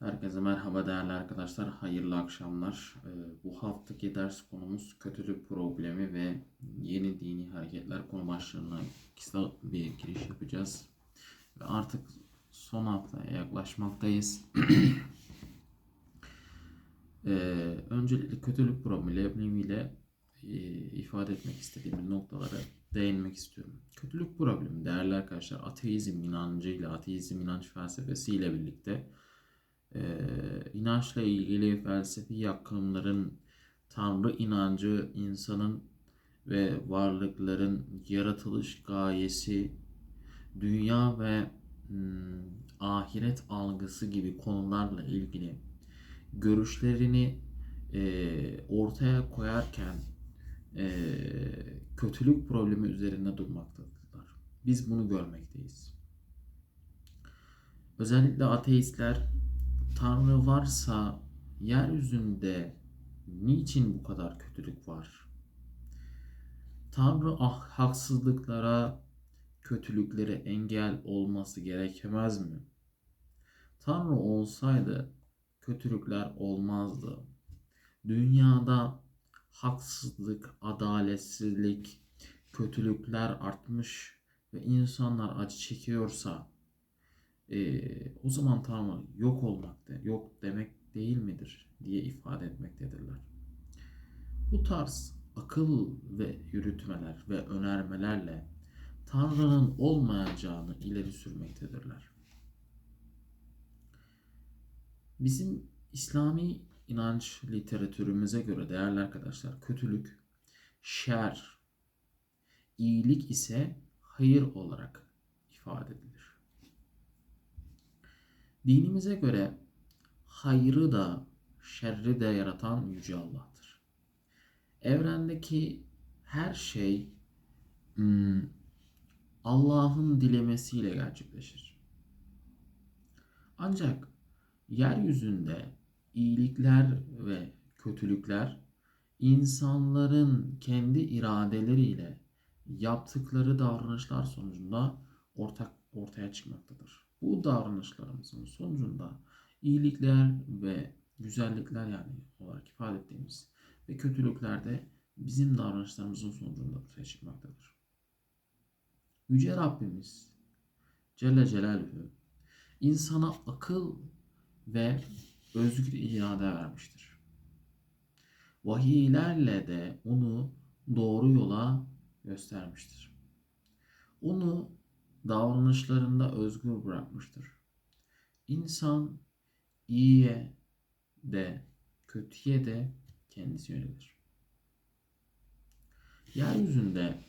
Herkese merhaba değerli arkadaşlar, hayırlı akşamlar. Ee, bu haftaki ders konumuz kötülük problemi ve yeni dini hareketler konu başlığına kısa bir giriş yapacağız. Ve artık son haftaya yaklaşmaktayız. Ee, öncelikle kötülük problemiyle e, ifade etmek istediğimiz noktalara değinmek istiyorum. Kötülük problemi değerli arkadaşlar ateizm inancıyla, ateizm inanç felsefesiyle birlikte e, inançla ilgili felsefi yakınların Tanrı inancı insanın ve varlıkların yaratılış gayesi, dünya ve hmm, ahiret algısı gibi konularla ilgili görüşlerini e, ortaya koyarken e, kötülük problemi üzerinde durmaktadırlar. Biz bunu görmekteyiz. Özellikle ateistler Tanrı varsa yeryüzünde niçin bu kadar kötülük var? Tanrı ah, haksızlıklara, kötülüklere engel olması gerekmez mi? Tanrı olsaydı kötülükler olmazdı. Dünyada haksızlık, adaletsizlik, kötülükler artmış ve insanlar acı çekiyorsa e, o zaman Tanrı yok olmakta, yok demek değil midir diye ifade etmektedirler. Bu tarz akıl ve yürütmeler ve önermelerle Tanrı'nın olmayacağını ileri sürmektedirler. Bizim İslami inanç literatürümüze göre değerli arkadaşlar kötülük, şer, iyilik ise hayır olarak ifade edilir. Dinimize göre hayrı da şerri de yaratan Yüce Allah'tır. Evrendeki her şey hmm, Allah'ın dilemesiyle gerçekleşir. Ancak yeryüzünde iyilikler ve kötülükler insanların kendi iradeleriyle yaptıkları davranışlar sonucunda ortak ortaya çıkmaktadır. Bu davranışlarımızın sonucunda iyilikler ve güzellikler yani olarak ifade ettiğimiz ve kötülükler de bizim davranışlarımızın sonucunda ortaya çıkmaktadır. Yüce Rabbimiz Celle Celaluhu insana akıl ve özgür irade vermiştir. Vahiylerle de onu doğru yola göstermiştir. Onu davranışlarında özgür bırakmıştır. İnsan iyiye de kötüye de kendisi yönelir. Yeryüzünde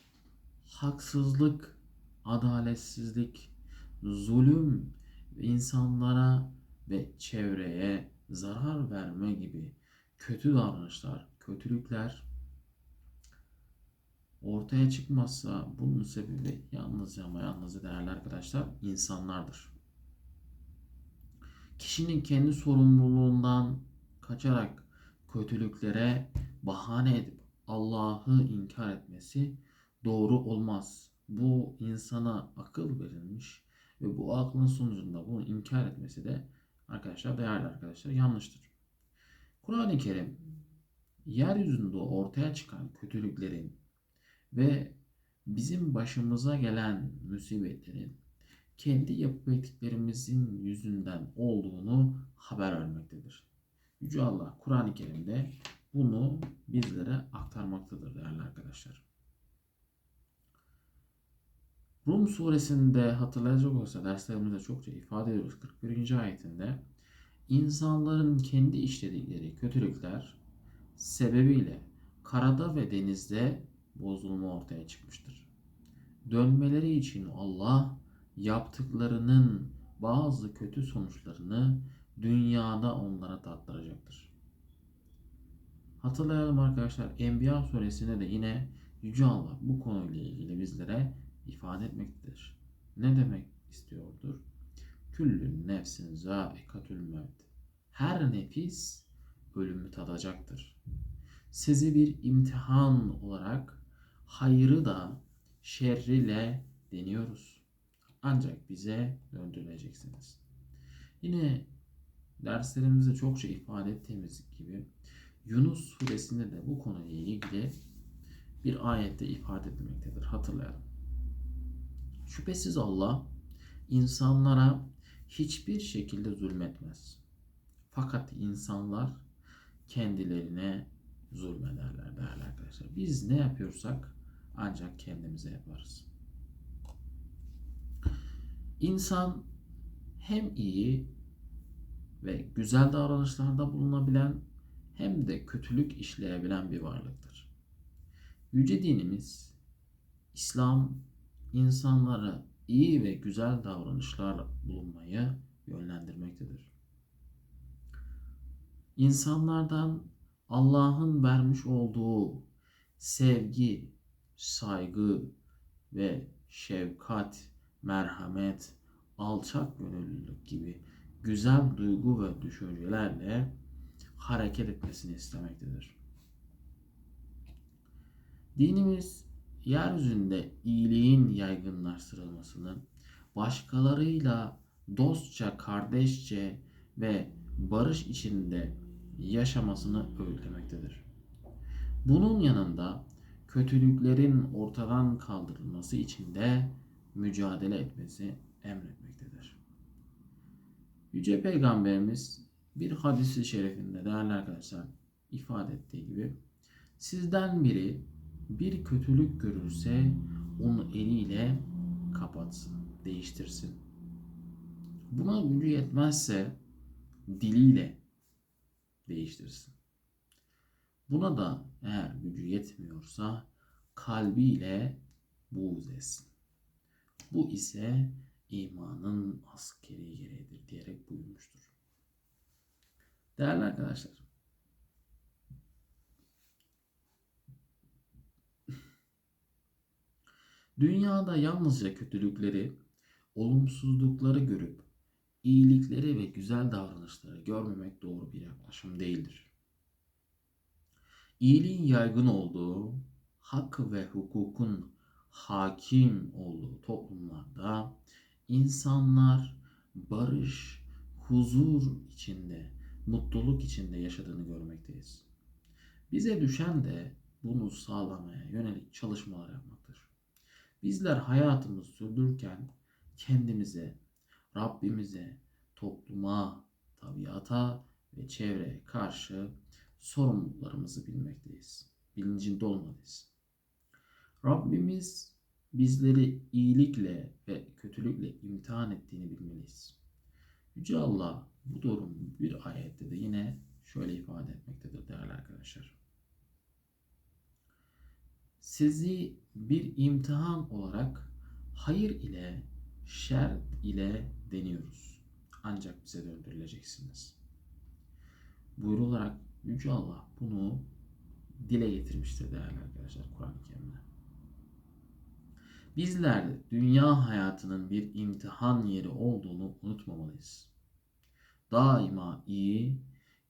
haksızlık, adaletsizlik, zulüm insanlara ve çevreye zarar verme gibi kötü davranışlar, kötülükler ortaya çıkmazsa bunun sebebi yalnız ama yalnız değerli arkadaşlar insanlardır. Kişinin kendi sorumluluğundan kaçarak kötülüklere bahane edip Allah'ı inkar etmesi doğru olmaz. Bu insana akıl verilmiş ve bu aklın sonucunda bunu inkar etmesi de arkadaşlar değerli arkadaşlar yanlıştır. Kur'an-ı Kerim yeryüzünde ortaya çıkan kötülüklerin ve bizim başımıza gelen musibetlerin kendi yapıp ettiklerimizin yüzünden olduğunu haber vermektedir. Yüce Allah Kur'an-ı Kerim'de bunu bizlere aktarmaktadır değerli arkadaşlar. Rum suresinde hatırlayacak olsa derslerimizde çokça ifade ediyoruz. 41. ayetinde insanların kendi işledikleri kötülükler sebebiyle karada ve denizde bozulma ortaya çıkmıştır. Dönmeleri için Allah yaptıklarının bazı kötü sonuçlarını dünyada onlara tattıracaktır. Hatırlayalım arkadaşlar Enbiya suresinde de yine Yüce Allah bu konuyla ilgili bizlere ifade etmektedir. Ne demek istiyordur? Küllün nefsin zaikatül mevt. Her nefis ölümü tadacaktır. Sizi bir imtihan olarak hayrı da şerriyle deniyoruz. Ancak bize döndürüleceksiniz. Yine derslerimizde çokça ifade ettiğimiz gibi Yunus suresinde de bu konuyla ilgili bir ayette ifade edilmektedir. Hatırlayalım. Şüphesiz Allah insanlara hiçbir şekilde zulmetmez. Fakat insanlar kendilerine zulmederler değerli arkadaşlar. Biz ne yapıyorsak ancak kendimize yaparız. İnsan hem iyi ve güzel davranışlarda bulunabilen hem de kötülük işleyebilen bir varlıktır. Yüce dinimiz İslam insanlara iyi ve güzel davranışlar bulunmayı yönlendirmektedir. İnsanlardan Allah'ın vermiş olduğu sevgi, saygı ve şefkat, merhamet, alçak gönüllülük gibi güzel duygu ve düşüncelerle hareket etmesini istemektedir. Dinimiz yeryüzünde iyiliğin yaygınlaştırılmasını, başkalarıyla dostça, kardeşçe ve barış içinde yaşamasını öğütlemektedir. Bunun yanında kötülüklerin ortadan kaldırılması için de mücadele etmesi emretmektedir. Yüce Peygamberimiz bir hadisi şerifinde değerli arkadaşlar ifade ettiği gibi sizden biri bir kötülük görürse onu eliyle kapatsın, değiştirsin. Buna gücü yetmezse diliyle değiştirsin. Buna da eğer gücü yetmiyorsa kalbiyle buğz etsin. Bu ise imanın askeri gereğidir diyerek buyurmuştur. Değerli arkadaşlar, dünyada yalnızca kötülükleri, olumsuzlukları görüp iyilikleri ve güzel davranışları görmemek doğru bir yaklaşım değildir. İyiliğin yaygın olduğu, hak ve hukukun hakim olduğu toplumlarda insanlar barış, huzur içinde, mutluluk içinde yaşadığını görmekteyiz. Bize düşen de bunu sağlamaya yönelik çalışmalar yapmaktır. Bizler hayatımızı sürdürürken kendimize, Rabbimize, topluma, tabiata ve çevreye karşı sorumluluklarımızı bilmekteyiz. Bilincinde olmalıyız. Rabbimiz bizleri iyilikle ve kötülükle imtihan ettiğini bilmeliyiz. Yüce Allah bu durum bir ayette de yine şöyle ifade etmektedir değerli arkadaşlar. Sizi bir imtihan olarak hayır ile şer ile deniyoruz. Ancak bize döndürüleceksiniz. Buyrularak Yüce Allah bunu dile getirmiştir değerli arkadaşlar Kur'an-ı Kerim'de. Bizler de dünya hayatının bir imtihan yeri olduğunu unutmamalıyız. Daima iyi,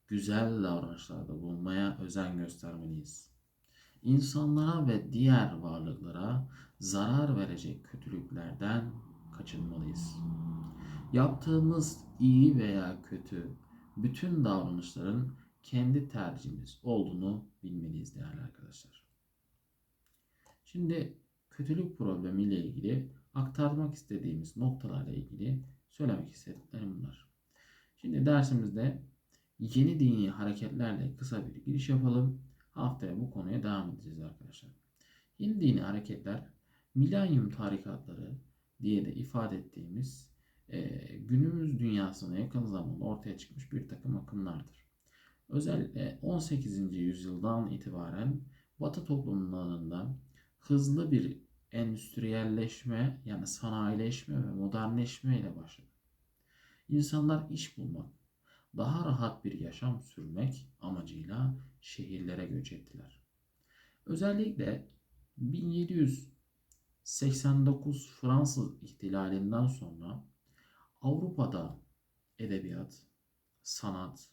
güzel davranışlarda bulunmaya özen göstermeliyiz. İnsanlara ve diğer varlıklara zarar verecek kötülüklerden kaçınmalıyız. Yaptığımız iyi veya kötü bütün davranışların kendi tercihimiz olduğunu bilmeliyiz değerli arkadaşlar. Şimdi kötülük problemiyle ilgili aktarmak istediğimiz noktalarla ilgili söylemek istediklerim bunlar. Şimdi dersimizde yeni dini hareketlerle kısa bir giriş yapalım. Haftaya bu konuya devam edeceğiz arkadaşlar. Yeni dini hareketler milenyum tarikatları diye de ifade ettiğimiz günümüz dünyasına yakın zamanda ortaya çıkmış bir takım akımlardır. Özellikle 18. yüzyıldan itibaren Batı toplumlarında hızlı bir endüstriyelleşme yani sanayileşme ve modernleşme ile başladı. İnsanlar iş bulmak, daha rahat bir yaşam sürmek amacıyla şehirlere göç ettiler. Özellikle 1789 Fransız ihtilalinden sonra Avrupa'da edebiyat, sanat,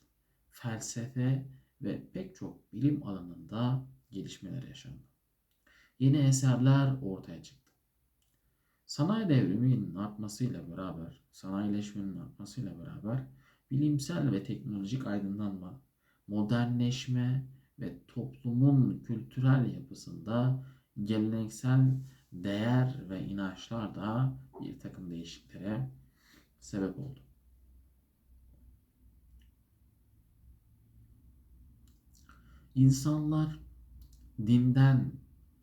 felsefe ve pek çok bilim alanında gelişmeler yaşandı. Yeni eserler ortaya çıktı. Sanayi devriminin artmasıyla beraber, sanayileşmenin artmasıyla beraber bilimsel ve teknolojik aydınlanma, modernleşme ve toplumun kültürel yapısında geleneksel değer ve inançlar da bir takım değişikliklere sebep oldu. İnsanlar dinden,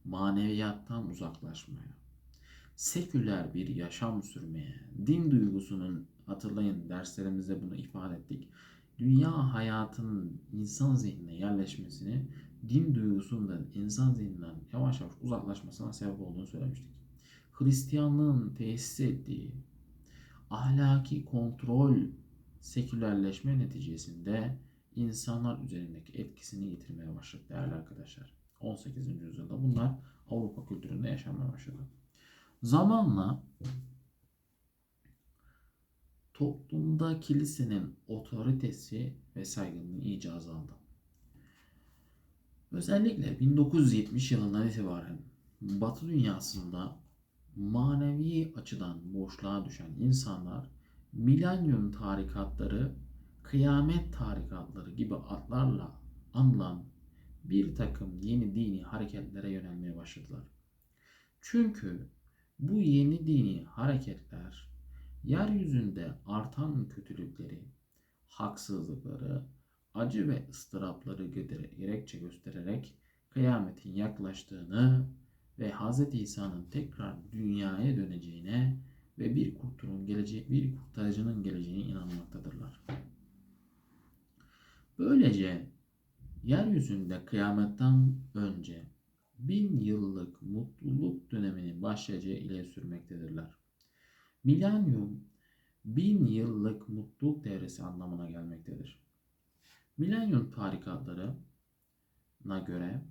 maneviyattan uzaklaşmaya, seküler bir yaşam sürmeye, din duygusunun hatırlayın derslerimizde bunu ifade ettik. Dünya hayatının insan zihnine yerleşmesini din duygusundan insan zihninden yavaş yavaş uzaklaşmasına sebep olduğunu söylemiştik. Hristiyanlığın tesis ettiği ahlaki kontrol sekülerleşme neticesinde insanlar üzerindeki etkisini yitirmeye başladı değerli arkadaşlar. 18. yüzyılda bunlar Avrupa kültüründe yaşanmaya başladı. Zamanla toplumda kilisenin otoritesi ve saygınlığı iyice azaldı. Özellikle 1970 yılından itibaren Batı dünyasında manevi açıdan boşluğa düşen insanlar milenyum tarikatları, kıyamet tarikatları gibi adlarla anılan bir takım yeni dini hareketlere yönelmeye başladılar. Çünkü bu yeni dini hareketler yeryüzünde artan kötülükleri, haksızlıkları, acı ve ıstırapları gerekçe göstererek kıyametin yaklaştığını ve Hz. İsa'nın tekrar dünyaya döneceğine ve bir kurtulun geleceği, bir kurtarıcının geleceğine inanmaktadırlar. Böylece yeryüzünde kıyametten önce bin yıllık mutluluk döneminin başlayacağı ile sürmektedirler. Milenyum bin yıllık mutluluk devresi anlamına gelmektedir. Milenyum tarikatlarına göre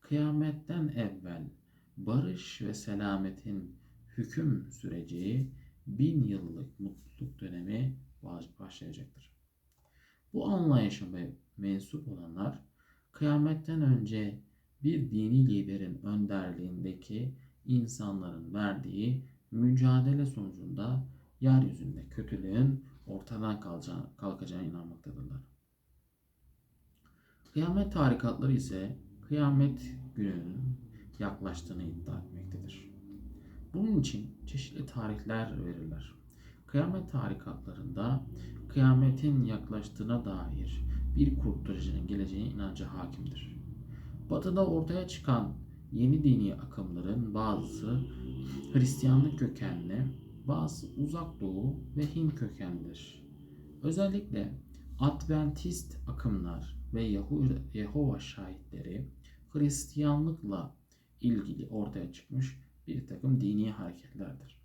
kıyametten evvel barış ve selametin hüküm süreceği bin yıllık mutluluk dönemi başlayacaktır. Bu anlayışa mensup olanlar kıyametten önce bir dini liderin önderliğindeki insanların verdiği mücadele sonucunda yeryüzünde kötülüğün ortadan kalkacağı, kalkacağına inanmaktadırlar. Kıyamet tarikatları ise kıyamet gününün yaklaştığını iddia etmektedir. Bunun için çeşitli tarihler verirler. Kıyamet tarikatlarında kıyametin yaklaştığına dair bir kurtarıcının geleceğine inancı hakimdir. Batıda ortaya çıkan yeni dini akımların bazısı Hristiyanlık kökenli, bazı uzak doğu ve Hint kökenlidir. Özellikle Adventist akımlar ve Yehova şahitleri Hristiyanlıkla ilgili ortaya çıkmış bir takım dini hareketlerdir.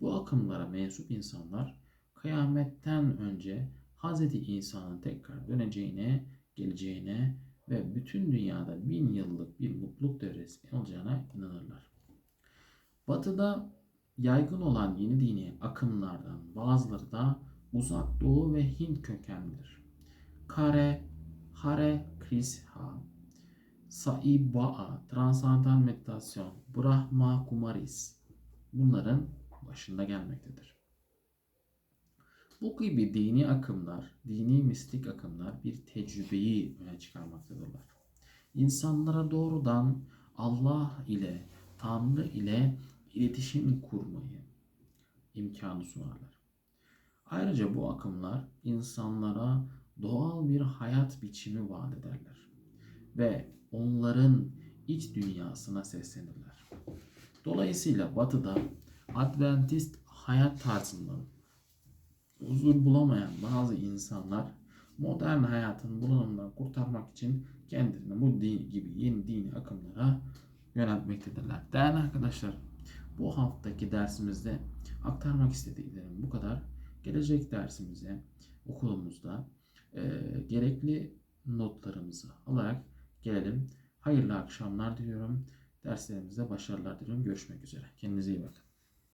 Bu akımlara mensup insanlar kıyametten önce Hz. İsa'nın tekrar döneceğine, geleceğine ve bütün dünyada bin yıllık bir mutluluk devresi olacağına inanırlar. Batı'da yaygın olan yeni dini akımlardan bazıları da Uzak Doğu ve Hint kökenlidir. Kare, Hare Krishna, Sai Ba'a, Transandantal Meditasyon, Brahma Kumaris bunların başında gelmektedir. Bu gibi dini akımlar, dini mistik akımlar bir tecrübeyi öne çıkarmaktadırlar. İnsanlara doğrudan Allah ile, Tanrı ile iletişim kurmayı imkanı sunarlar. Ayrıca bu akımlar insanlara doğal bir hayat biçimi vaat ederler ve onların iç dünyasına seslenirler. Dolayısıyla Batı'da Adventist hayat tarzından huzur bulamayan bazı insanlar modern hayatın bunalımından kurtarmak için kendilerini bu din gibi yeni dini akımlara yöneltmektedirler. Değerli arkadaşlar, bu haftaki dersimizde aktarmak istediklerim bu kadar. Gelecek dersimize okulumuzda e, gerekli notlarımızı alarak gelelim. Hayırlı akşamlar diliyorum. Derslerimizde başarılar diliyorum. Görüşmek üzere. Kendinize iyi bakın.